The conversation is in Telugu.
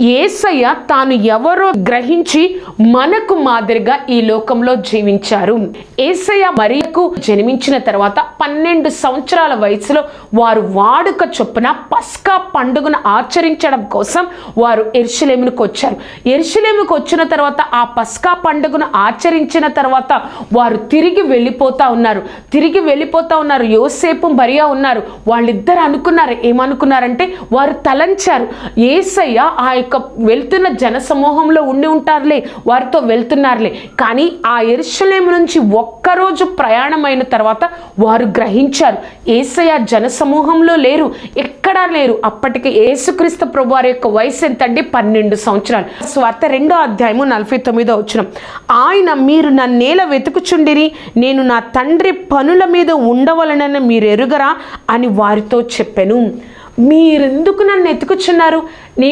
ఏసయ్య తాను ఎవరో గ్రహించి మనకు మాదిరిగా ఈ లోకంలో జీవించారు. ఏసయ్య మరియకు జన్మించిన తర్వాత పన్నెండు సంవత్సరాల వయసులో వారు వాడుక చొప్పున పస్కా పండుగను ఆచరించడం కోసం వారు ఎరుసలేమునికి వచ్చారు. ఎరుసలేముకు వచ్చిన తర్వాత ఆ పస్కా పండుగను ఆచరించిన తర్వాత వారు తిరిగి వెళ్ళిపోతా ఉన్నారు. తిరిగి వెళ్ళిపోతా ఉన్నారు. యోసేపు మరియా ఉన్నారు. వాళ్ళిద్దరు అనుకున్నారు. ఏమనుకున్నారంటే వారు తలంచారు. ఏసయ్య ఆ యొక్క వెళ్తున్న జన సమూహంలో ఉండి ఉంటారులే వారితో వెళ్తున్నారులే. కానీ ఆ ఎరుషలేము నుంచి ఒక్కరోజు ప్రయాణమైన తర్వాత వారు గ్రహించారు ఏసయ్య జన సమూహంలో లేరు ఎక్కడా లేరు. అప్పటికి ఏసుక్రీస్తు ప్రభు వారి యొక్క వయసు ఎంతండి? పన్నెండు సంవత్సరాలు. స్వార్థ రెండో అధ్యాయము నలభై తొమ్మిదో వచ్చిన ఆయన మీరు నా నేల వెతుకుచుండిరి నేను నా తండ్రి పనుల మీద ఉండవలనని మీరు ఎరుగరా? అని వారితో చెప్పాను. మీరెందుకు నన్ను ఎతుకుచున్నారు నేను